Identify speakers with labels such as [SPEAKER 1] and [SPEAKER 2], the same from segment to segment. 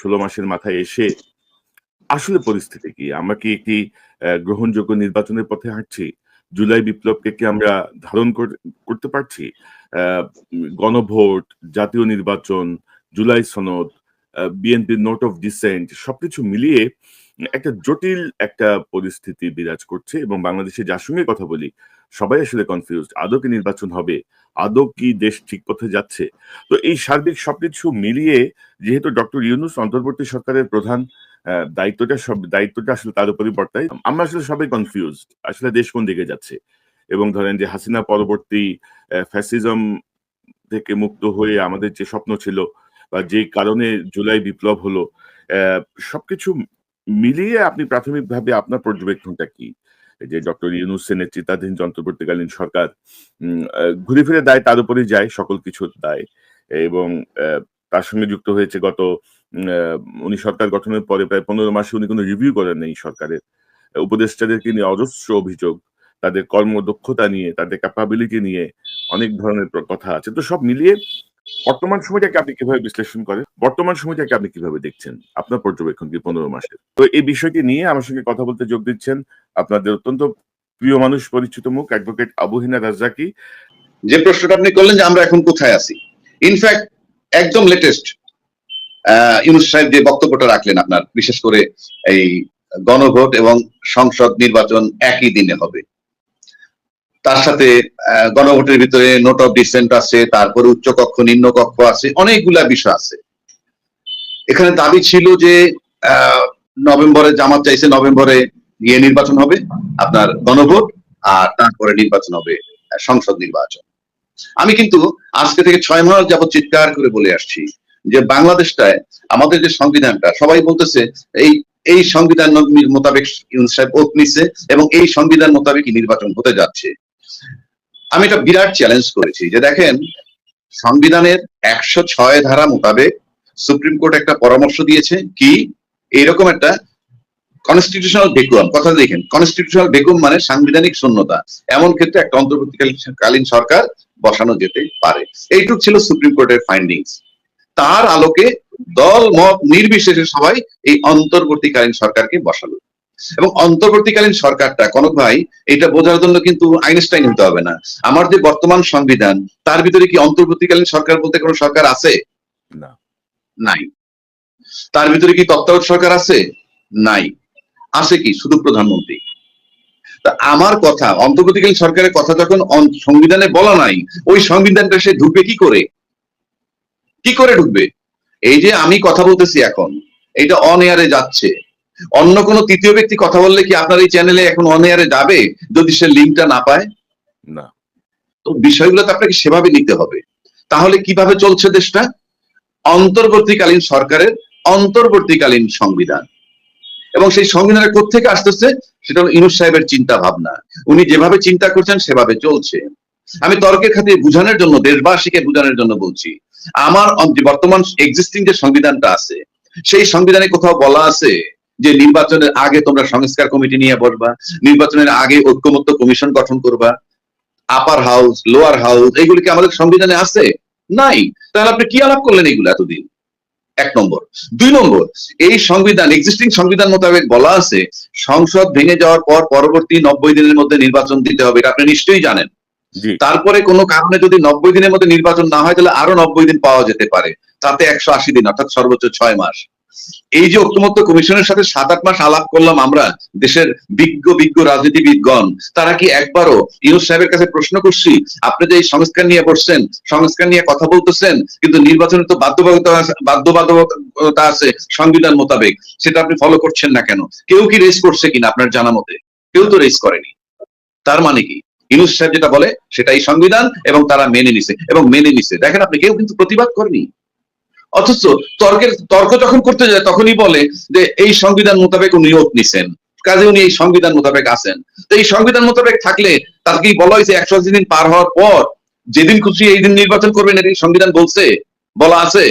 [SPEAKER 1] ষোলো মাসের মাথায় এসে আসলে পরিস্থিতি কি? আমরা কি একটি গ্রহণযোগ্য নির্বাচনের পথে হাঁটছি? জুলাই বিপ্লবকে কি আমরা ধারণ করতে পারছি? গণভোট, জাতীয় নির্বাচন, জুলাই সনদ বিএনপির নোট অফ ডিসেন্ট সবকিছু মিলিয়ে একটা জটিল একটা পরিস্থিতি বিরাজ করছে এবং বাংলাদেশে যার সঙ্গে কথা বলি, সবাই আসলে কনফিউজ আদৌ কি নির্বাচন হবে, আদৌ কি দেশ ঠিক পথে যাচ্ছে? তো এই সার্বিক সবকিছু মিলিয়ে যেহেতু ডক্টর ইউনুস অন্তর্বর্তী সরকারের প্রধান দায়িত্বটা সব, দায়িত্বটা আসলে তার উপরই বর্তায়। আমরা আসলে সবাই কনফিউজ আসলে দেশ কোন দিকে যাচ্ছে? এবং ধরেন যে হাসিনা পরবর্তী ফ্যাসিজম থেকে মুক্ত হয়ে আমাদের যে স্বপ্ন ছিল বা যে কারণে জুলাই বিপ্লব হলো সবকিছু মিলিয়ে আপনি প্রাথমিকভাবে আপনার পর্যবেক্ষণটা কি? যে ডক্টর ইউনুসের নেতৃত্বাধীন যে অন্তর্বর্তীকালীন সরকার ঘুরে ফিরে দায় তার উপরেই যায়, সকল কিছুর দায়। এবং তার সঙ্গে যুক্ত হয়েছে গত উনি সরকার গঠনের পরে প্রায় পনেরো মাসে উনি কোনো রিভিউ করেন নেই সরকারের। উপদেষ্টাদেরকে নিয়ে অজস্র অভিযোগ, তাদের কর্মদক্ষতা নিয়ে, তাদের ক্যাপাবিলিটি নিয়ে অনেক ধরনের কথা আছে। তো সব মিলিয়ে বর্তমান সময়টাকে আপনি কীভাবে বিশ্লেষণ করেন? বর্তমান সময়টাকে আপনি কীভাবে দেখছেন? আপনার পর্যবেক্ষণ কি পনেরো মাসের? তো এই বিষয়টি নিয়ে আমার সঙ্গে কথা বলতে যোগ দিচ্ছেন আপনাদের অত্যন্ত প্রিয় মানুষ, পরিচিত মুখ, অ্যাডভোকেট আবুহিনা রাজ্জাকি।
[SPEAKER 2] যে প্রশ্নটা আপনি করলেন যে আমরা এখন কোথায় আছি? ইনফ্যাক্ট একদম লেটেস্ট ইউনুস সাহেব যে বক্তব্যটা রাখলেন আপনার, বিশেষ করে এই গণভোট এবং সংসদ নির্বাচন একই দিনে হবে। তার সাথে গণভোটের ভিতরে নোট অফ ডিসেন্ট আছে, তারপরে উচ্চ কক্ষ নিম্ন কক্ষ আছে, অনেকগুলা বিষয় আছে। এখানে দাবি ছিল যে নভেম্বরে জামাত চাইছে নভেম্বরে গিয়ে নির্বাচন হবে, আপনার গণভোট, আর তারপরে নির্বাচন হবে সংসদ নির্বাচন। আমি কিন্তু আজকে থেকে ছয় মাস যাবত চিৎকার করে বলে আসছি যে, বাংলাদেশটায় আমাদের যে সংবিধানটা, সবাই বলতেছে, এই এই সংবিধান মোতাবেক ইউনুস সাহেব ওত নিছে, এবং এই সংবিধান মোতাবেক নির্বাচন হতে যাচ্ছে। আমি একটা বিরাট চ্যালেঞ্জ করেছি যে দেখেন, সংবিধানের একশো ছয় ধারা মোতাবেক সুপ্রিম কোর্ট একটা পরামর্শ দিয়েছে কি, এইরকম একটা কনস্টিটিউশনাল ভেকুয়াম কথা দেখেন কনস্টিটিউশনাল ভেকুয়াম মানে সাংবিধানিক শূন্যতা, এমন ক্ষেত্রে একটা অন্তর্বর্তীকালীন সরকার বসানো যেতে পারে। এইটুক ছিল সুপ্রিম কোর্টের ফাইন্ডিংস তার আলোকে দল মত নির্বিশেষে সবাই এই অন্তর্বর্তীকালীন সরকারকে বসালো। এবং অন্তর্বর্তীকালীন সরকারটা কনক ভাই এটা বোঝার জন্য কিন্তু আইনস্টাইন হতে হবে না। আমার যে বর্তমান সংবিধান তার ভিতরে কি অন্তর্বর্তীকালীন সরকার বলতে কোনো সরকার আছে?
[SPEAKER 1] না।
[SPEAKER 2] নাই। তার ভিতরে কি তত্ত্বাবধায়ক সরকার আছে? নাই। আছে কি? শুধু প্রধানমন্ত্রী। তা আমার কথা অন্তর্বর্তীকালীন সরকারের কথা যখন সংবিধানে বলা নাই ওই সংবিধানটা সে ঢুকবে কি করে? কি করে ঢুকবে? এই যে আমি কথা বলতেছি এখন এটা অন এয়ারে যাচ্ছে। অন্য কোনো তৃতীয় ব্যক্তি কথা বললে কি আপনার এই চ্যানেলে এখন অন এয়ারে যাবে যদি সে লিঙ্কটা না পায়?
[SPEAKER 1] না।
[SPEAKER 2] তো বিষয়গুলো তো আপনাকে সেভাবে নিতে হবে। তাহলে কীভাবে চলছে দেশটা? অন্তর্বর্তীকালীন সরকারের অন্তর্বর্তীকালীন সংবিধান। এবং সেই সংবিধানের কোথেকে আসতেছে? সেটা হলো ইনুস সাহেবের চিন্তা ভাবনা উনি যেভাবে চিন্তা করছেন সেভাবে চলছে। আমি তর্কের খাতিরে বুঝানোর জন্য দেশবাসীকে বুঝানোর জন্য বলছি আমার বর্তমান এক্সিস্টিং যে সংবিধানটা আছে সেই সংবিধানে কোথাও বলা আছে যে নির্বাচনের আগে তোমরা সংস্কার কমিটি নিয়ে বসবা নির্বাচনের আগে ঐক্যমত্য কমিশন গঠন করবা আপার হাউস লোয়ার হাউস এইগুলি কি আমাদের সংবিধানে আছে? নাই। তাহলে আপনি কি আলাপ করলেন এগুলো এতদিন? এক নম্বর। দুই নম্বর এই সংবিধান এক্সিস্টিং সংবিধান মোতাবেক বলা আছে সংসদ ভেঙে যাওয়ার পর পরবর্তী নব্বই দিনের মধ্যে নির্বাচন দিতে হবে এটা আপনি নিশ্চয়ই জানেন। তারপরে কোনো কারণে যদি নব্বই দিনের মধ্যে নির্বাচন না হয় তাহলে আরও নব্বই দিন পাওয়া যেতে পারে। তাতে একশো আশি দিন অর্থাৎ সর্বোচ্চ ছয় মাস। এই যে ঐক্যমত্য কমিশনের সাথে সাত আট মাস আলাপ করলাম আমরা, দেশের বিজ্ঞ বিজ্ঞ রাজনীতিবিদগণ, তারা কি একবারও ইউনুস সাহেবের কাছে প্রশ্ন করছি, আপনি যে এই সংস্কার নিয়ে বসছেন, সংস্কার নিয়ে কথা বলতেছেন, কিন্তু নির্বাচনে তো বাধ্যবাধকতা বাধ্যবাধকতা আছে সংবিধান মোতাবেক, সেটা আপনি ফলো করছেন না কেন? কেউ কি রেস করছে কিনা আপনার জানা মতে? কেউ তো রেস করেনি। তার মানে কি? ইউনুস সাহেব যেটা বলে সেটাই সংবিধান এবং তারা মেনে নিছে এবং মেনে নিছে। দেখেন আপনি কেউ কিন্তু প্রতিবাদ করেনি। অথচ তর্কের তর্ক যখন করতে যায়, তখনই বলে যে এই সংবিধান মোতাবেক উনি ওত নিছেন। কাজে উনি এই সংবিধান মোতাবেক আছেন। তো এই সংবিধান মোতাবেক থাকলে তার বলা হয়েছে একশো আশি দিন পার হওয়ার পর যেদিন খুশি এই দিন নির্বাচন করবেন এটি সংবিধান বলছে, বলা আছে।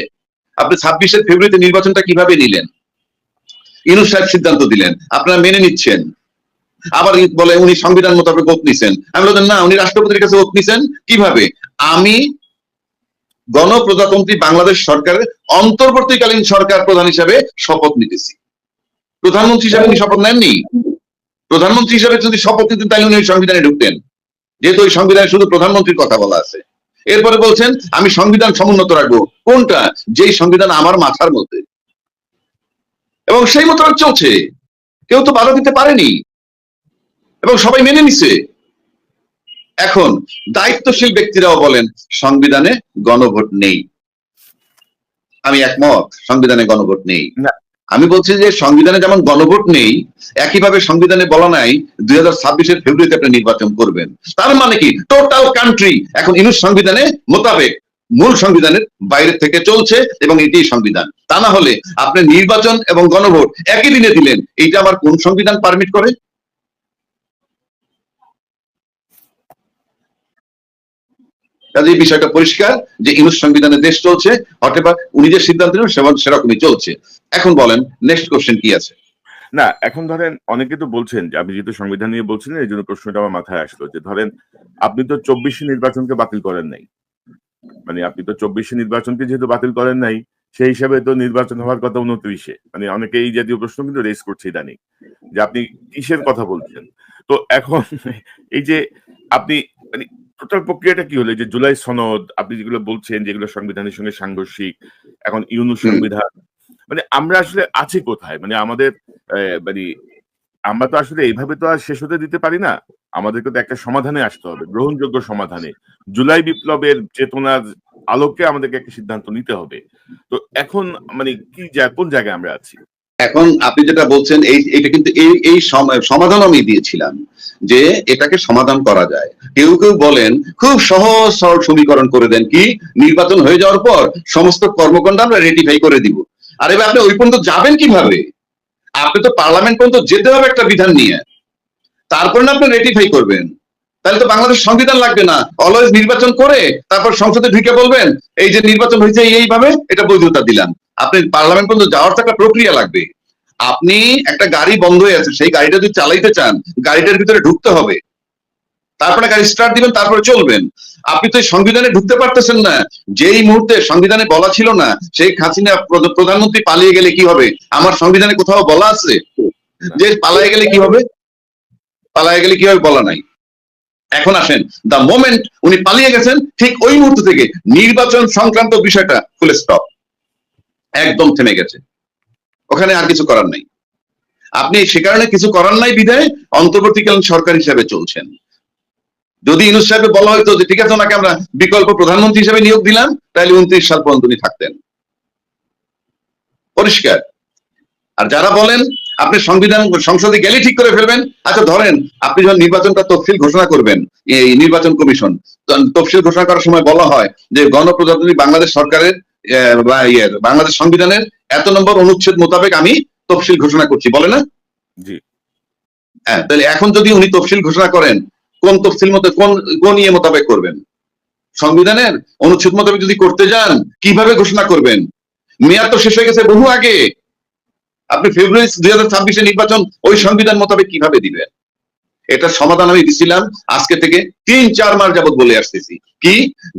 [SPEAKER 2] আপনি ছাব্বিশের ফেব্রুয়ারিতে নির্বাচনটা কীভাবে নিলেন? ইনুস সাহেব সিদ্ধান্ত দিলেন, আপনারা মেনে নিচ্ছেন। আবার বলে উনি সংবিধান মোতাবেক ওত নিছেন। আমি বললাম, না, উনি রাষ্ট্রপতির কাছে ওত নিছেন। কীভাবে? আমি গণপ্রজাতন্ত্রী বাংলাদেশ সরকারের অন্তর্বর্তীকালীন সরকার প্রধান হিসাবে শপথ নিতেছি। প্রধানমন্ত্রী হিসাবে শপথ নেননি? প্রধানমন্ত্রী হিসাবে যদি শপথ নিতেন, তাহলে উনি সংবিধানে ঢুকতেন। যেহেতু ওই সংবিধানে শুধু প্রধানমন্ত্রীর কথা বলা আছে। এরপরে বলছেন, আমি সংবিধান সমুন্নত রাখব। কোনটা? যেই সংবিধান আমার মাথার মধ্যে। এবং সেই মতো চলছে। কেউ তো বাধা দিতে পারেনি। এবং সবাই মেনে নিছে। এখন দায়িত্বশীল ব্যক্তিরাও বলেন সংবিধানে গণভোট নেই। আমি একমত সংবিধানে গণভোট নেই। আমি বলছি যে সংবিধানে যেমন গণভোট নেই একইভাবে সংবিধানে বলা নাই দুই হাজার ছাব্বিশের ফেব্রুয়ারিতে আপনি নির্বাচন করবেন। তার মানে কি? টোটাল কান্ট্রি এখন ইনুস সংবিধানে মোতাবেক মূল সংবিধানের বাইরে থেকে চলছে এবং এটি সংবিধান। তা না হলে আপনি নির্বাচন এবং গণভোট একই দিনে দিলেন এইটা আমার কোন সংবিধান পারমিট করে? কাজে এই বিষয়টা পরিষ্কার যে ইনুস সংবিধানে দেশ চলছে, অথবা উনি যে সিদ্ধান্ত নেন সেরকমই চলছে। এখন বলেন নেক্সট কোশ্চেন কি আছে?
[SPEAKER 1] না, এখন ধরেন অনেকে তো বলছেন যে, আপনি যেহেতু সংবিধান নিয়ে বলছিলেন এই জন্য প্রশ্নটা আমার মাথায় আসলো যে, ধরেন আপনি তো চব্বিশে নির্বাচনকে বাতিল করেন নাই। মানে আপনি তো চব্বিশে নির্বাচনকে যেহেতু বাতিল করেন নাই, সেই হিসাবে তো নির্বাচন হওয়ার কথা উনত্রিশে। মানে অনেকে এই জাতীয় প্রশ্ন কিন্তু রেস করছে ইদানিং, যে আপনি কিসের কথা বলছেন? তো এখন এই যে, আপনি মানে টোটাল প্রক্রিয়াটা কি হলো? যে জুলাই সনদ আপনি যেগুলো বলছেন যেগুলো সংবিধানের সঙ্গে সাংঘর্ষিক এখন ইউনু সংবিধান মানে আমরা আসলে আছি কোথায়? মানে আমাদের মানে আমরা তো আসলে এইভাবে তো আর শেষ হতে দিতে পারি না। আমাদেরকে তো একটা সমাধানে আসতে হবে গ্রহণযোগ্য সমাধানে। জুলাই বিপ্লবের চেতনার আলোকে আমাদেরকে একটা সিদ্ধান্ত নিতে হবে। তো এখন মানে কি কোন জায়গায় আমরা আছি?
[SPEAKER 2] এখন আপনি যেটা বলছেন, এই, এটা কিন্তু এই এই সমাধান আমি দিয়েছিলাম যে এটাকে সমাধান করা যায়। কেউ কেউ বলেন, খুব সহজ সরল সমীকরণ করে দেন কি? নির্বাচন হয়ে যাওয়ার পর সমস্ত কর্মকাণ্ড আমরা রেটিফাই করে দিব। আর এবার আপনি ওই পর্যন্ত যাবেন কীভাবে? আপনি তো পার্লামেন্ট পর্যন্ত যেতে হবে একটা বিধান নিয়ে। তারপর না আপনি রেটিফাই করবেন। তাহলে তো বাংলাদেশ সংবিধান লাগবে না। অলওয়েজ নির্বাচন করে তারপর সংসদে ঢুকে বলবেন, এই যে নির্বাচন হয়েছে এইভাবে, এটা বৈধতা দিলাম। আপনি পার্লামেন্ট পর্যন্ত যাওয়ার তো একটা প্রক্রিয়া লাগবে। আপনি একটা গাড়ি বন্ধ হয়ে আছে, সেই গাড়িটা যদি চালাইতে চান, গাড়িটার ভিতরে ঢুকতে হবে। তারপরে গাড়ি স্টার্ট দিবেন, তারপরে চলবেন। আপনি তো সংবিধানে ঢুকতে পারতেছেন না। যেই মুহূর্তে সংবিধানে বলা ছিল না, সেই হাসিনা প্রধানমন্ত্রী পালিয়ে গেলে কি হবে? আমার সংবিধানে কোথাও বলা আছে যে পালিয়ে গেলে কি হবে? পালিয়ে গেলে কি হবে বলা নাই? এখন আসেন দা মোমেন্ট উনি পালিয়ে গেছেন, ঠিক ওই মুহূর্ত থেকে নির্বাচন সংক্রান্ত বিষয়টা ফুল স্টপ একদম থেমে গেছে। ওখানে আর কিছু করার নাই। আপনি সে কারণে কিছু করার নাই বিধায় অন্তর্বর্তীকালীন সরকার হিসাবে চলছেন। যদি ইনুস সাহেবে বলা হয়তো যে, ঠিক আছে, ওনাকে আমরা বিকল্প প্রধানমন্ত্রী হিসেবে নিয়োগ দিলাম, তাহলে উনত্রিশ সাল পর্যন্ত উনি থাকতেন। পরিষ্কার। আর যারা বলেন, আপনি সংবিধান, সংসদে গেলে ঠিক করে ফেলবেন। আচ্ছা ধরেন, আপনি যখন নির্বাচনটা তফসিল ঘোষণা করবেন, এই নির্বাচন কমিশন তফসিল ঘোষণা করার সময় বলা হয় যে, গণপ্রজাতন্ত্রী বাংলাদেশ সরকারের বাংলাদেশ সংবিধানের এত নম্বর অনুচ্ছেদ মোতাবেক আমি তফসিল ঘোষণা করছি বলে না? হ্যাঁ তাহলে এখন যদি উনি তফসিল ঘোষণা করেন কোন তফসিল মতো কোন কোন ইয়ে মোতাবেক করবেন? সংবিধানের অনুচ্ছেদ মোতাবেক যদি করতে যান কীভাবে ঘোষণা করবেন? মেয়াদ তো শেষ হয়ে গেছে বহু আগে। আপনি ফেব্রুয়ারি দুই হাজার ছাব্বিশে নির্বাচন ওই সংবিধান মোতাবেক কীভাবে দিবেন? এটার সমাধান আমি দিছিলাম আজকে থেকে তিন চার মাস যাবত বলে আসতেছি। কি?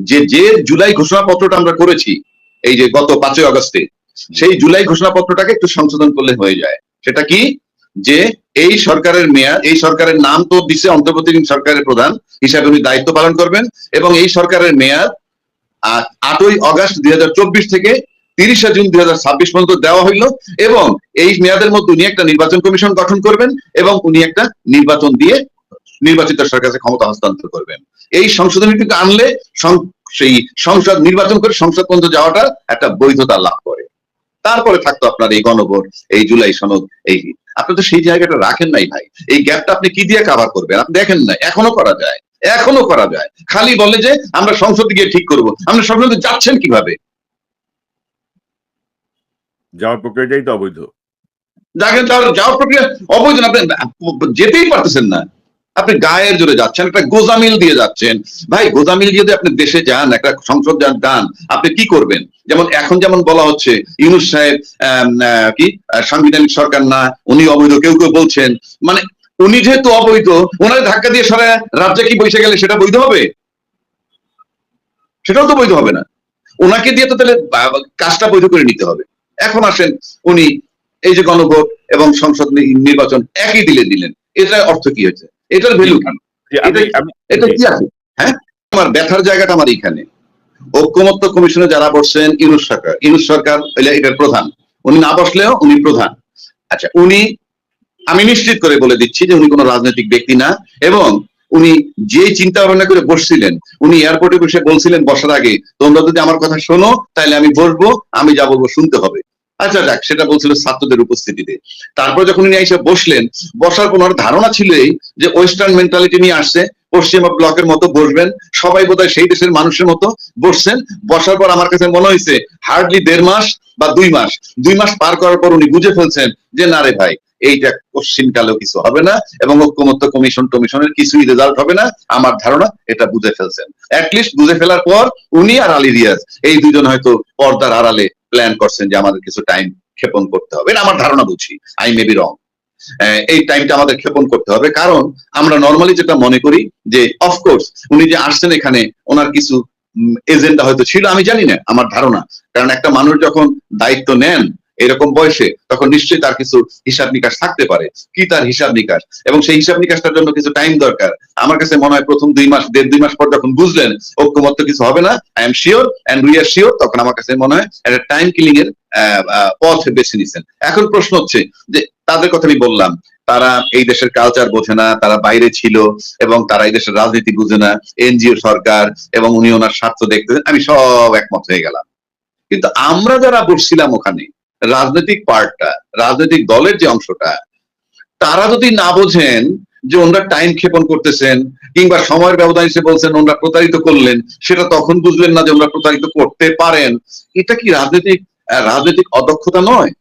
[SPEAKER 2] যে যে জুলাই ঘোষণাপত্রটা আমরা করেছি এই যে গত পাঁচই আগস্টে সেই জুলাই ঘোষণাপত্রটাকে একটু সংশোধন করলে হয়ে যায়। সেটা কি? যে এই সরকারের মেয়াদ এই সরকারের নাম তো দিছে অন্তর্বর্তীকালীন সরকারের প্রধান হিসাবে উনি দায়িত্ব পালন করবেন এবং এই সরকারের মেয়াদ আটই অগস্ট দুই থেকে তিরিশে জুন দুই হাজার ছাব্বিশ পর্যন্ত দেওয়া হইল এবং এই মেয়াদের মধ্যে উনি একটা নির্বাচন কমিশন গঠন করবেন এবং উনি একটা নির্বাচন দিয়ে নির্বাচিত সরকারের ক্ষমতা হস্তান্তর করবেন। এই সংশোধনীটুকু আনলে সেই সংসদ নির্বাচন করে সংসদ পর্যন্ত যাওয়াটা একটা বৈধতা লাভ করে। তারপরে থাকতো আপনার এই গণভোট এই জুলাই সনদ এই আপনি তো সেই জায়গাটা রাখেন নাই ভাই। এই গ্যাপটা আপনি কি দিয়ে কাভার করবেন? আপনি দেখেন না এখনও করা যায় এখনও করা যায়। খালি বলে যে আমরা সংসদে গিয়ে ঠিক করব। আমরা সংসদে যাচ্ছেন কীভাবে?
[SPEAKER 1] যাওয়ার প্রক্রিয়াটাই তো অবৈধ।
[SPEAKER 2] দেখেন তাহলে যাওয়ার প্রক্রিয়া অবৈধ আপনি যেতেই পারতেছেন না। আপনি গায়ের জোরে যাচ্ছেন, একটা গোজামিল দিয়ে যাচ্ছেন। ভাই, গোজামিল যদি আপনি দেশে যান, একটা সংসদ যান যান, আপনি কি করবেন? যেমন এখন যেমন বলা হচ্ছে, ইউনুস সাহেব কি? সাংবিধানিক সরকার না, উনি অবৈধ, কেউ কেউ বলছেন। মানে উনি যেহেতু অবৈধ, ওনার ধাক্কা দিয়ে সারা রাজ্যে কি বসে গেলে সেটা বৈধ হবে? সেটাও তো বৈধ হবে না। ওনাকে দিয়ে তো তাহলে কাজটা বৈধ করে নিতে হবে। এখন আসেন, উনি এই যে গণভোট এবং সংসদ নির্বাচন একই দিলে দিলেন। এটার অর্থ কি হয়েছে? এটার ভ্যালু এটা কি আছে? হ্যাঁ? আমার ব্যথার জায়গাটা আমার এখানে ঐক্যমত্য কমিশনে যারা বসছেন ইউনুস সরকার। ইউনুস সরকার এটার প্রধান। উনি না বসলেও উনি প্রধান। আচ্ছা উনি আমি নিশ্চিত করে বলে দিচ্ছি যে উনি কোনো রাজনৈতিক ব্যক্তি না এবং উনি যে চিন্তা ভাবনা করে বসছিলেন উনি এয়ারপোর্টে বসে বলছিলেন বসার আগে তোমরা যদি আমার কথা শোনো তাহলে আমি বসবো আমি যা বলব শুনতে হবে। আচ্ছা যাক সেটা বলছিল ছাত্রদের উপস্থিতিতে। তারপর যখন উনি এসে বসলেন, বসার পর ধারণা ছিল এই যে ওয়েস্টার্ন মেন্টালিটি নিয়ে আসছে, পশ্চিমা ব্লকের মতো বসবেন, সবাই বোধহয় সেই দেশের মানুষের মতো বসছেন। বসার পর আমার কাছে মনে হয়েছে হার্ডলি দেড় মাস বা দুই মাস। দুই মাস পার করার পর উনি বুঝে ফেলছেন যে, না রে ভাই, এইটা কোশ্চিন কালেও কিছু হবে না এবং ঐক্যমত্য কমিশন টমিশনের কিছুই রেজাল্ট হবে না। আমার ধারণা, এটা বুঝে ফেলছেন। অ্যাটলিস্ট বুঝে ফেলার পর উনি আর আলী রিয়াজ, এই দুজন হয়তো পর্দার আড়ালে প্ল্যান করছেন যে আমাদের কিছু টাইম ক্ষেপণ করতে হবে। এটা আমার ধারণা বুঝি। আই মে বি রং এই টাইমটা আমাদের ক্ষেপণ করতে হবে। কারণ আমরা নর্মালি যেটা মনে করি যে অফকোর্স উনি যে আসছেন এখানে, ওনার কিছু এজেন্ডা হয়তো ছিল, আমি জানি না, আমার ধারণা। কারণ একটা মানুষ যখন দায়িত্ব নেন এরকম বয়সে, তখন নিশ্চয়ই তার কিছু হিসাব নিকাশ থাকতে পারে। কি তার হিসাব নিকাশ? এবং সেই হিসাব নিকাশটার জন্য কিছু টাইম দরকার। আমার কাছে মনে হয় প্রথম দুই মাস, দেড় দুই মাস পর যখন বুঝলেন ঐক্যমত্য কিছু হবে না I am sure and we are sure তখন আমার কাছে মনে হয় একটা টাইম কিলিং এর পথ বেছে নিছেন। এখন প্রশ্ন হচ্ছে যে, তাদের কথা আমি বললাম, তারা এই দেশের কালচার বোঝে না, তারা বাইরে ছিল এবং তারা এই দেশের রাজনীতি বুঝে না, এনজিও সরকার এবং উনি ওনার স্বার্থ দেখতে আমি সব একমত হয়ে গেলাম। কিন্তু আমরা যারা বসছিলাম ওখানে রাজনৈতিক পার্টটা, রাজনৈতিক দলের যে অংশটা, তারা যদি না বোঝেন যে ওনারা টাইম ক্ষেপণ করতেছেন কিংবা সময়ের ব্যবধান হিসেবে বলছেন ওনারা প্রতারিত করলেন, সেটা তখন বুঝলেন না যে ওনারা প্রতারিত করতে পারেন। এটা কি রাজনৈতিক রাজনৈতিক অদক্ষতা নয়?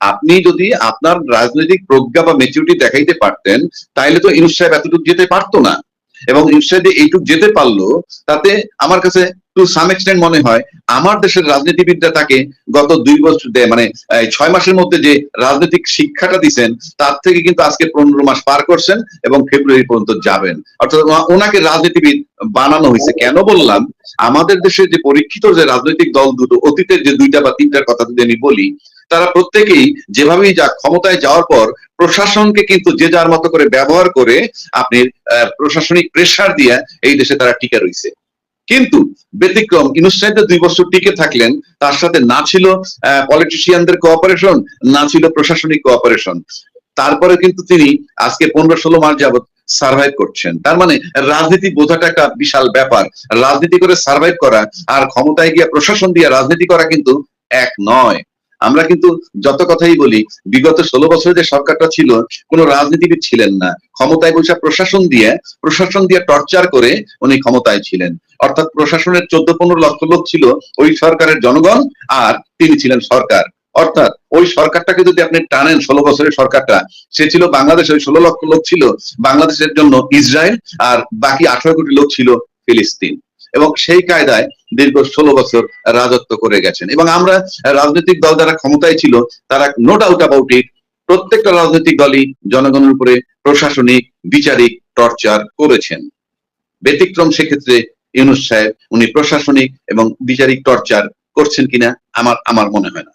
[SPEAKER 2] আপনি যদি আপনার রাজনৈতিক প্রজ্ঞা বা মেচুরিটি দেখাইতে পারতেন তাহলে তো ইনুস সাহেব এতটুকু যেতে পারতো না। এবং ইনুস সাহেব এইটুক যেতে পারল, তাতে আমার কাছে টু সাম এক্সটেন্ট মনে হয়, আমার দেশের রাজনীতিবিদরা তাকে গত দুই বছর মানে ছয় মাসের মধ্যে যে রাজনৈতিক শিক্ষাটা দিচ্ছেন তার থেকে কিন্তু আজকে পনেরো মাস পার করছেন এবং ফেব্রুয়ারি পর্যন্ত যাবেন। অর্থাৎ ওনাকে রাজনীতিবিদ বানানো হয়েছে। কেন বললাম? আমাদের দেশের যে পরীক্ষিত যে রাজনৈতিক দল দুটো, অতীতের যে দুইটা বা তিনটার কথা যদি আমি বলি, তারা প্রত্যেকেই যেভাবেই যা ক্ষমতায় যাওয়ার পর প্রশাসনকে কিন্তু যে যার মতো করে ব্যবহার করে আপনি প্রশাসনিক প্রেসার দিয়ে এই দেশে তারা টিকে রয়েছে। কিন্তু ব্যতিক্রম সাহেব দুই বছর টিকে থাকলেন, তার সাথে না ছিল পলিটিশিয়ানদের কোঅপারেশন না ছিল প্রশাসনিক কোঅপারেশন তারপরে কিন্তু তিনি আজকে পনেরো ষোলো মাস যাবত সার্ভাইভ করছেন। তার মানে রাজনীতি বোঝাটা একটা বিশাল ব্যাপার। রাজনীতি করে সার্ভাইভ করা আর ক্ষমতায় গিয়ে প্রশাসন দিয়ে রাজনীতি করা কিন্তু এক নয়। আমরা কিন্তু যত কথাই বলি, বিগত ষোলো বছরে যে সরকারটা ছিল, কোনো রাজনীতিবিদ ছিলেন না। ক্ষমতায় বসে প্রশাসন দিয়ে প্রশাসন দিয়ে টর্চার করে উনি ক্ষমতায় ছিলেন। অর্থাৎ প্রশাসনের চোদ্দ পনেরো লক্ষ লোক ছিল ওই সরকারের জনগণ আর তিনি ছিলেন সরকার। অর্থাৎ ওই সরকারটাকে যদি আপনি টানেন, ষোলো বছরের সরকারটা, সে ছিল বাংলাদেশ, ওই ষোলো লক্ষ লোক ছিল বাংলাদেশের জন্য ইসরায়েল আর বাকি আঠারো কোটি লোক ছিল ফিলিস্তিন। এবং সেই কায়দায় দীর্ঘ ষোলো বছর রাজত্ব করে গেছেন। এবং আমরা রাজনৈতিক দল যারা ক্ষমতায় ছিল, তারা নো ডাউট অ্যাবাউট ইট প্রত্যেকটা রাজনৈতিক দলই জনগণের উপরে প্রশাসনিক, বিচারিক টর্চার করেছেন। ব্যতিক্রম সেক্ষেত্রে ইউনুস সাহেব, উনি প্রশাসনিক এবং বিচারিক টর্চার করছেন কিনা আমার আমার মনে হয় না।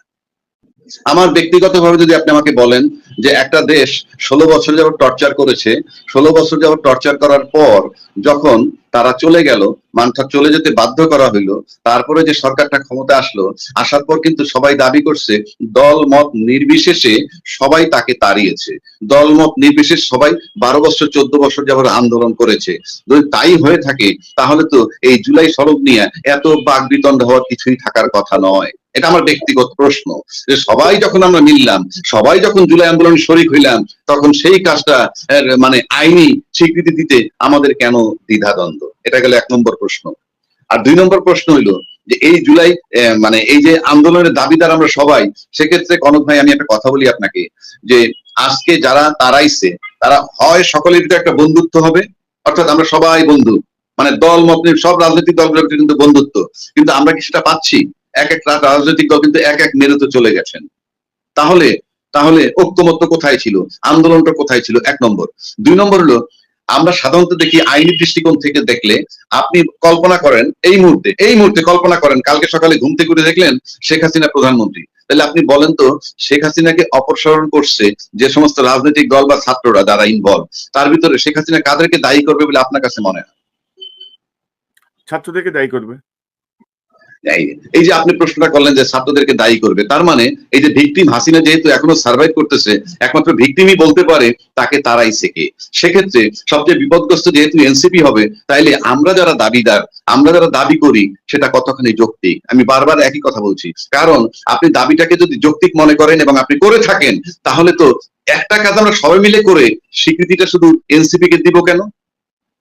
[SPEAKER 2] আমার ব্যক্তিগতভাবে যদি আপনি আমাকে বলেন যে একটা দেশ ষোলো বছর যাবত টর্চার করেছে, ষোলো বছর যাবত টর্চার করার পর যখন তারা চলে গেল মানটা চলে যেতে বাধ্য করা হইল, তারপরে যে সরকারটা ক্ষমতা আসলো, আসার পর কিন্তু সবাই দাবি করছে দল মত নির্বিশেষে সবাই তাকে তাড়িয়েছে। দল মত নির্বিশেষ সবাই বারো বছর, চোদ্দ বছর যাবত আন্দোলন করেছে। যদি তাই হয়ে থাকে, তাহলে তো এই জুলাই সড়ক নিয়ে এত বাক বিতণ্ড হওয়ার কিছুই থাকার কথা নয়। এটা আমার ব্যক্তিগত প্রশ্ন যে সবাই যখন আমরা মিললাম, সবাই যখন জুলাই আন্দোলনে শরিক হইলাম, তখন সেই কাজটা মানে আইনি স্বীকৃতি দিতে আমাদের কেন দ্বিধাদ্বন্দ্ব? এটা গেল এক নম্বর প্রশ্ন। আর দুই নম্বর প্রশ্ন হইল যে এই জুলাই মানে এই যে আন্দোলনের দাবিদার আমরা সবাই, সেক্ষেত্রে কনক ভাই, আমি একটা কথা বলি আপনাকে, যে আজকে যারা তারাইছে, তারা হয় সকলের ভিতরে একটা বন্ধুত্ব হবে, অর্থাৎ আমরা সবাই বন্ধু। মানে দল মত, সব রাজনৈতিক দলগুলোর কিন্তু বন্ধুত্ব। কিন্তু আমরা কি সেটা পাচ্ছি? এক এক রাজনৈতিক দল কিন্তু এক এক মেরুতে চলে গেছেন। তাহলে তাহলে ঐক্যমত্য কোথায় ছিল? আন্দোলনটা কোথায় ছিল? এক নম্বর। দুই নম্বর হলো, আমরা সাধারণত দেখি আইনি দৃষ্টিকোণ থেকে দেখলে আপনি কল্পনা করেন, এই মুহূর্তে এই মুহূর্তে কল্পনা করেন, কালকে সকালে ঘুম থেকে উঠে দেখলেন শেখ হাসিনা প্রধানমন্ত্রী। তাহলে আপনি বলেন তো, শেখ হাসিনাকে অপসারণ করছে যে সমস্ত রাজনৈতিক দল বা ছাত্ররা যারা ইনভলভ তার ভিতরে শেখ হাসিনা কাদেরকে দায়ী করবে বলে আপনার কাছে মনে হয়?
[SPEAKER 1] ছাত্রদেরকে দায়ী করবে।
[SPEAKER 2] এই যে আপনি প্রশ্নটা করলেন যে ছাত্রদেরকে দায়ী করবে, তার মানে এই যে ভিকটিম হাসিনা যেহেতু এখনও সার্ভাইভ করতেছে, একমাত্র ভিকটিমই বলতে পারে তাকে তারাই শেখে। সেক্ষেত্রে সবচেয়ে বিপদগ্রস্ত যেহেতু এনসিপি হবে, তাইলে আমরা যারা দাবিদার, আমরা যারা দাবি করি, সেটা কতখানি যৌক্তিক? আমি বারবার একই কথা বলছি। কারণ আপনি দাবিটাকে যদি যৌক্তিক মনে করেন এবং আপনি করে থাকেন, তাহলে তো একটা কাজ আমরা সবাই মিলে করে স্বীকৃতিটা শুধু এনসিপি কে দিব কেন?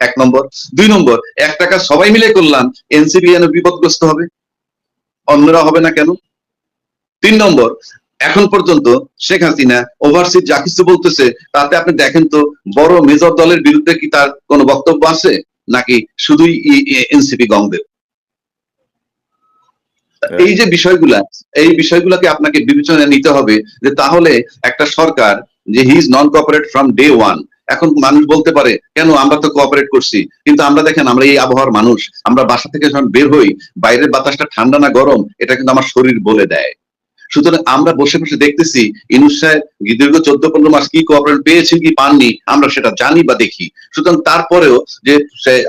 [SPEAKER 2] এক নম্বর। দুই নম্বর, একটা কাজ সবাই মিলে করলাম, এনসিপি যেন বিপদগ্রস্ত হবে? অন্যরা হবে না কেন? তিন নম্বর এখন পর্যন্ত শেখ হাসিনা ওভারসিজ যা কিছু বলতেছে তাতে আপনি দেখেন তো বড় মেজর দলের বিরুদ্ধে কি তার কোনো বক্তব্য আছে? নাকি শুধুই এনসিপি গংদের? এই যে বিষয়গুলা এই বিষয়গুলোকে আপনাকে বিবেচনায় নিতে হবে যে তাহলে একটা সরকার যে he is non cooperate from day one এখন মানুষ বলতে পারে, কেন আমরা তো কোঅপারেট করছি? কিন্তু আমরা দেখেন, আমরা এই আবহাওয়ার মানুষ। আমরা বাসা থেকে যখন বের হই, বাইরের বাতাসটা ঠান্ডা না গরম, এটা কিন্তু আমার শরীর বলে দেয়। সুতরাং আমরা বসে বসে দেখতেছি, ইনুস সাহেব দীর্ঘ চোদ্দ পনেরো মাস কি কোঅপারেট পেয়েছেন কি পাননি, আমরা সেটা জানি বা দেখি। সুতরাং তারপরেও যে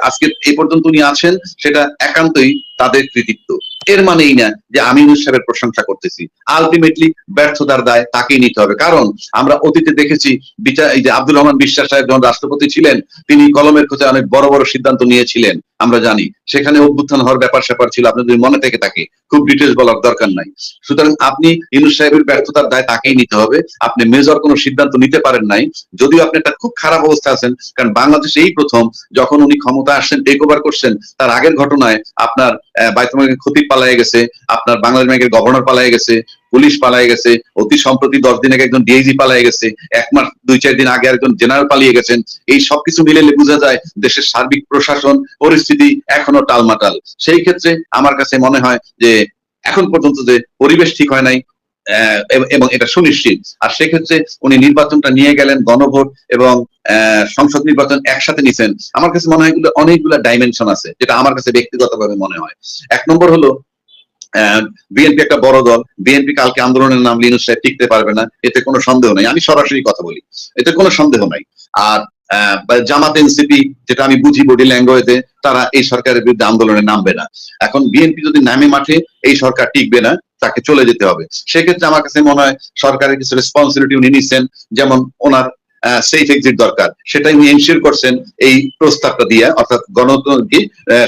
[SPEAKER 2] আজকে এই পর্যন্ত উনি আছেন, সেটা একান্তই তাদের কৃতিত্ব। এর মানেই না যে আমি সাহেবের প্রশংসা করতেছি। আলটিমেটলি ব্যর্থতার দায় তাকেই নিতে হবে। কারণ আমরা অতীতে দেখেছি বিচার এই যে আব্দুর রহমান বিশ্বাস সাহেব যখন রাষ্ট্রপতি ছিলেন, তিনি কলমের খোঁজে অনেক বড় বড় সিদ্ধান্ত নিয়েছিলেন, আমরা জানি। সেখানে অভ্যুত্থান হওয়ার ব্যাপার স্যাপার ছিল আপনার যদি মনে থেকে থাকে, খুব ডিটেলস বলার দরকার নাই। সুতরাং আপনি ইনুস সাহেবের ব্যর্থতার দায় তাকেই নিতে হবে। আপনি মেজর কোনো সিদ্ধান্ত নিতে পারেন নাই। যদিও আপনি একটা খুব খারাপ অবস্থা আছেন, কারণ বাংলাদেশ এই প্রথম, যখন উনি ক্ষমতা আসছেন টেক ওভার করছেন, তার আগের ঘটনায় আপনার বাইতুমালের ক্ষতি পালায়ে গেছে, আপনার বাংলাদেশ ব্যাংকের গভর্নর পালায়ে গেছে, পুলিশ পালায়ে গেছে, অতি সম্প্রতি দশ দিন আগে একজন ডিআইজি পালায়ে গেছে, এক মাস, দুই চার দিন আগে একজন জেনারেল পালিয়ে গেছেন, এই সবকিছু মিলেলে বোঝা যায় দেশের সার্বিক প্রশাসন পরিস্থিতি এখনও টালমাটাল। সেই ক্ষেত্রে আমার কাছে মনে হয় যে এখন পর্যন্ত যে পরিবেশ ঠিক হয় নাই এবং- এটা সুনিশ্চিত। আর সেক্ষেত্রে উনি নির্বাচনটা নিয়ে গেলেন, গণভোট এবং সংসদ নির্বাচন একসাথে নিছেন। আমার কাছে মনে হয় অনেকগুলো ডাইমেনশন আছে, যেটা আমার কাছে ব্যক্তিগতভাবে মনে হয়। এক নম্বর হলো বিএনপি একটা বড় দল। বিএনপি কালকে আন্দোলনের নাম লিনুস সাহেব টিকতে পারবে না। এতে কোনো সন্দেহ নাই। আমি সরাসরি কথা বলি। এতে কোনো সন্দেহ নাই। আর জামাত এনসিপি, যেটা আমি বুঝি বডি ল্যাঙ্গুয়েজে, তারা এই সরকারের বিরুদ্ধে আন্দোলনে নামবে না। এখন বিএনপি যদি নামে মাঠে, এই সরকার টিকবে না, তাকে চলে যেতে হবে। সেক্ষেত্রে আমার কাছে মনে হয় সরকারের কিছু রেসপন্সিবিলিটি উনি নিচ্ছেন। যেমন ওনার সেফ এক্সিট দরকার। সেটাই উনি এনশিওর করছেন এই প্রস্তাবটা দিয়ে, অর্থাৎ গণ কি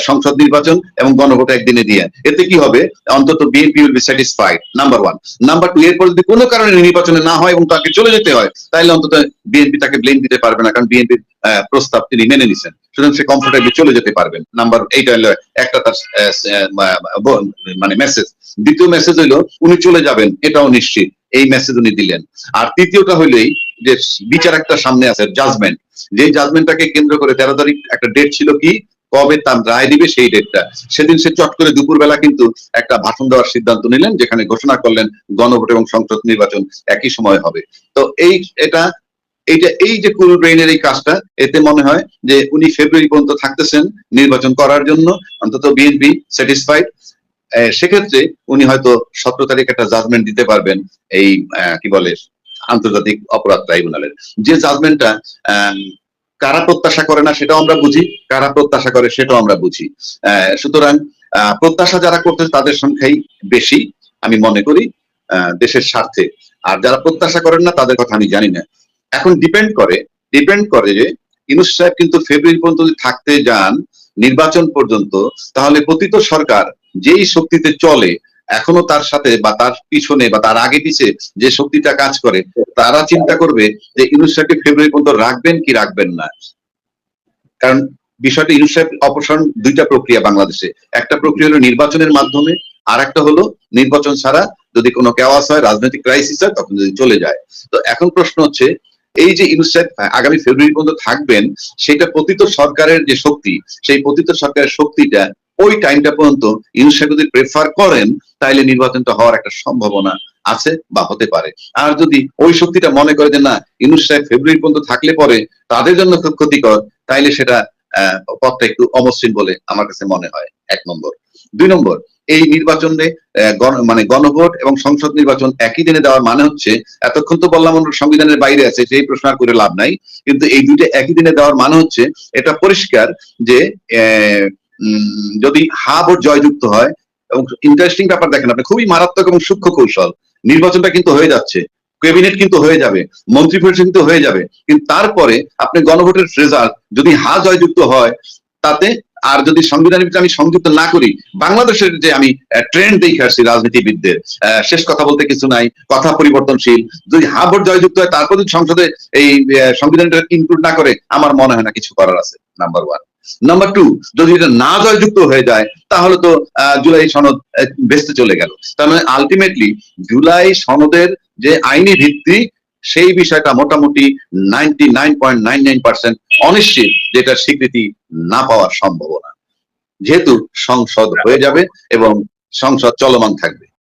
[SPEAKER 2] সংসদ নির্বাচন এবং গণভোট একদিনে দিয়ে। এতে কি হবে? অন্তত BNP will be satisfied number one number two এরপর যদি কোনো কারণে নির্বাচনে না হয় এবং তাকে চলে যেতে হয়, তাহলে অন্তত বিএনপি তাকে ব্লেম দিতে পারবে না, কারণ বিএনপির প্রস্তাব তিনি মেনে নিছেন। সুতরাং সে কমফোর্টেবলি চলে যেতে পারবেন। নাম্বার এইটা হলো একটা তার মানে মেসেজ দ্বিতীয় মেসেজ হইল উনি চলে যাবেন, এটাও নিশ্চিত। এই মেসেজ উনি দিলেন। আর তৃতীয়টা হইলেই যে বিচার একটা সামনে আছে জাজমেন্ট যে জাজমেন্টটাকে কেন্দ্র করে তেরো তারিখ একটা ডেট ছিল কি? কবে তার রায় দিবে সেই ডেটটা সেদিন সে চট করে দুপুরবেলা কিন্তু একটা ভাষণ দেওয়ার সিদ্ধান্ত নিলেন, যেখানে ঘোষণা করলেন গণভোট এবং সংসদ নির্বাচন একই সময় হবে। তো এই এটা, এইটা, এই যে কুল ব্রেইনের এই কাজটা, এতে মনে হয় যে উনি ফেব্রুয়ারি পর্যন্ত থাকতেছেন নির্বাচন করার জন্য, অন্তত বিএনপি স্যাটিসফাইড সেক্ষেত্রে উনি হয়তো সতেরো তারিখ একটা জাজমেন্ট দিতে পারবেন এই কি বলে আন্তর্জাতিক অপরাধ ট্রাইব্যুনালের। যে জাজমেন্টটা কারা প্রত্যাশা করে না সেটাও আমরা বুঝি, কারা প্রত্যাশা করে সেটাও আমরা বুঝি। সুতরাং প্রত্যাশা যারা করতে তাদের সংখ্যাই বেশি, আমি মনে করি দেশের স্বার্থে। আর যারা প্রত্যাশা করেন না তাদের কথা আমি জানি না। এখন ডিপেন্ড করে ডিপেন্ড করে যে ইনুস সাহেব কিন্তু ফেব্রুয়ারি পর্যন্ত যদি থাকতে যান, নির্বাচন পর্যন্ত, তাহলে পতিত সরকার যেই শক্তিতে চলে এখনও তার সাথে বা তার পিছনে বা তার আগে পিছে যে শক্তিটা কাজ করে, তারা চিন্তা করবে যে ইনুস সাহেবকে ফেব্রুয়ারি পর্যন্ত রাখবেন কি রাখবেন না? কারণ বিষয়টা ইনুস সাহেব অপসারণ দুইটা প্রক্রিয়া বাংলাদেশে। একটা প্রক্রিয়া হলো নির্বাচনের মাধ্যমে আর একটা হলো নির্বাচন ছাড়া যদি কোনো কেওয়াস হয়, রাজনৈতিক ক্রাইসিস হয়, তখন যদি চলে যায়। তো এখন প্রশ্ন হচ্ছে, এই যে ইনুস সাহেব আগামী ফেব্রুয়ারি পর্যন্ত থাকবেন, সেটা পতিত সরকারের যে শক্তি, সেই পতিত সরকারের শক্তিটা ওই টাইমটা পর্যন্ত ইউনুস যদি প্রেফার করেন তাহলে নির্বাচনটা হওয়ার একটা সম্ভাবনা আছে বা হতে পারে। আর যদি ওই শক্তিটা মনে করে যে না, ইউনুস ফেব্রুয়ারি পর্যন্ত থাকলে পরে তাদের জন্য খুব ক্ষতিকর, তাইলে সেটা পথটা একটু অমসৃণ বলে আমার কাছে মনে হয়। এক নম্বর। দুই নম্বর, এই নির্বাচনে মানে গণভোট এবং সংসদ নির্বাচন একই দিনে দেওয়ার মানে হচ্ছে, এতক্ষণ তো বললাম আমরা সংবিধানের বাইরে আছে, সেই প্রশ্ন আর করে লাভ নাই। কিন্তু এই দুইটা একই দিনে দেওয়ার মানে হচ্ছে, এটা পরিষ্কার যে যদি হা ভোট জয়যুক্ত হয়, এবং ইন্টারেস্টিং ব্যাপার দেখেন আপনি, খুবই মারাত্মক এবং সূক্ষ্ম কৌশল। নির্বাচনটা কিন্তু হয়ে যাচ্ছে ক্যাবিনেট কিন্তু হয়ে যাবে, মন্ত্রী পরিষদ কিন্তু হয়ে যাবে, কিন্তু তারপরে আপনি গণভোটের রেজাল্ট যদি হা জয়যুক্ত হয়, তাতে আর যদি সংবিধানের আমি সংযুক্ত না করি, বাংলাদেশের যে আমি ট্রেন্ড দেখে আসছি রাজনীতিবিদদের শেষ কথা বলতে কিছু নাই, কথা পরিবর্তনশীল, যদি হা ভোট জয়যুক্ত হয়, তারপর যদি সংসদে এই সংবিধানটা ইনক্লুড না করে, আমার মনে হয় না কিছু করার আছে নাম্বার ওয়ান নাম্বার টু যদি এটা না জয়যুক্ত হয়ে যায়, তাহলে তো জুলাই সনদ ভেস্তে চলে গেল। তার মানে আলটিমেটলি জুলাই সনদের যে আইনি ভিত্তি, সেই বিষয়টা মোটামুটি অনিশ্চিত যেটা স্বীকৃতি না পাওয়ার সম্ভাবনা। যেহেতু সংসদ হয়ে যাবে এবং সংসদ চলমান থাকবে।